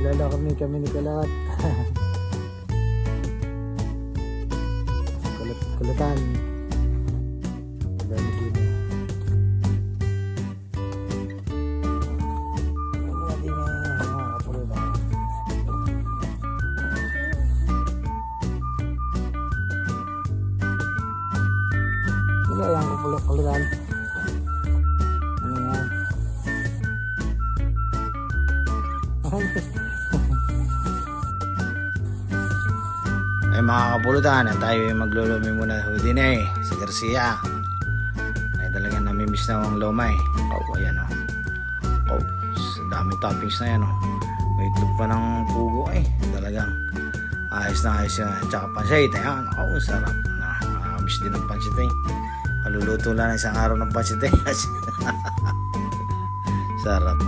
Naglalakami kami ni Kalat. Kulut kulutan. Dami din. Mga di na mga kapulutan. Wala lang kapulot kulutan. Ano yan? Ay mga kapulutan, tayo yung maglulumi muna ho din eh, sa Garcia. Ay talagang namimiss na ang lomay. Oh, ayan o. Oh. oh, daming toppings na yan oh. May itlog pa ng pugo eh. Talagang ayos na ayos yan. Tsaka pansit, ayan. Oh, sarap. Na, miss din ng pansit eh. Kaluluto lang isang araw ng pansit eh. sarap.